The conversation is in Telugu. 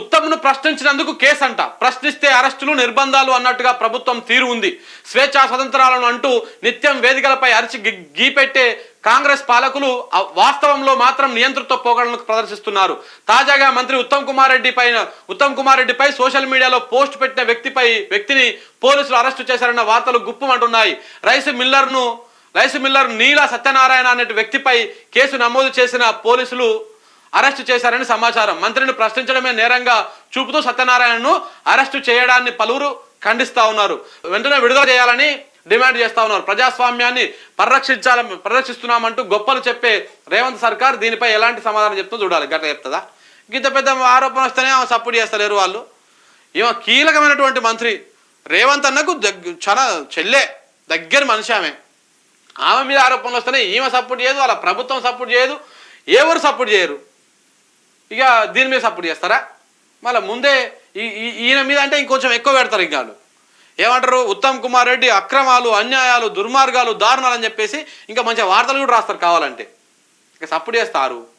ఉత్తమ్ను ప్రశ్నించినందుకు కేసు అంట ప్రశ్నిస్తే అరెస్టులు నిర్బంధాలు అన్నట్టుగా ప్రభుత్వం తీరు ఉంది. స్వేచ్ఛా స్వతంత్రాలను అంటూ నిత్యం వేదికలపై అరిచి గీపెట్టే కాంగ్రెస్ పాలకులు వాస్తవంలో మాత్రం నియంతృత్వ పోకడలను ప్రదర్శిస్తున్నారు. తాజాగా మంత్రి ఉత్తమ్ కుమార్ రెడ్డి పైన ఉత్తమ్ కుమార్ రెడ్డిపై సోషల్ మీడియాలో పోస్ట్ పెట్టిన వ్యక్తిపై వ్యక్తిని పోలీసులు అరెస్టు చేశారన్న వార్తలు గుప్పమంటున్నాయి. రైస్ మిల్లర్ను రైస్ మిల్లర్ నీల సత్యనారాయణ అనే వ్యక్తిపై కేసు నమోదు చేసిన పోలీసులు అరెస్టు చేశారని సమాచారం. మంత్రిని ప్రశ్నించడమే నేరంగా చూపుతూ సత్యనారాయణను అరెస్టు చేయడాన్ని పలువురు ఖండిస్తా ఉన్నారు. వెంటనే విడుదల చేయాలని డిమాండ్ చేస్తా ఉన్నారు. ప్రజాస్వామ్యాన్ని పరిరక్షించాలని పరిరక్షిస్తున్నామంటూ గొప్పలు చెప్పే రేవంత్ సర్కార్ దీనిపై ఎలాంటి సమాధానం చెప్తుందో చూడాలి. గట్ల చెప్తుందా? ఇంత పెద్ద ఆరోపణ వస్తేనే ఆమె సపోర్ట్ చేస్తలేరు వాళ్ళు. ఈమె కీలకమైనటువంటి మంత్రి. రేవంత్ అన్నకు దగ్గ చాలా చెల్లే దగ్గర మనిషి ఆమె. ఆమె మీద ఆరోపణలు వస్తేనే ఈమె సపోర్ట్ చేయదు వాళ్ళ ప్రభుత్వం సపోర్ట్ చేయదు ఎవరు సపోర్ట్ చేయరు. ఇక దీని మీద సపోర్ట్ చేస్తారా? మళ్ళీ ముందే ఈ- ఈ- ఈయన మీద అంటే ఇంకొంచెం ఎక్కువ పెడతారు ఇంకా ఏమంటారు? ఉత్తమ్ కుమార్ రెడ్డి అక్రమాలు అన్యాయాలు దుర్మార్గాలు దారుణాలు అని చెప్పేసి ఇంకా మంచి వార్తలు కూడా రాస్తారు కావాలంటే. ఇక సపోర్ట్ చేస్తారు.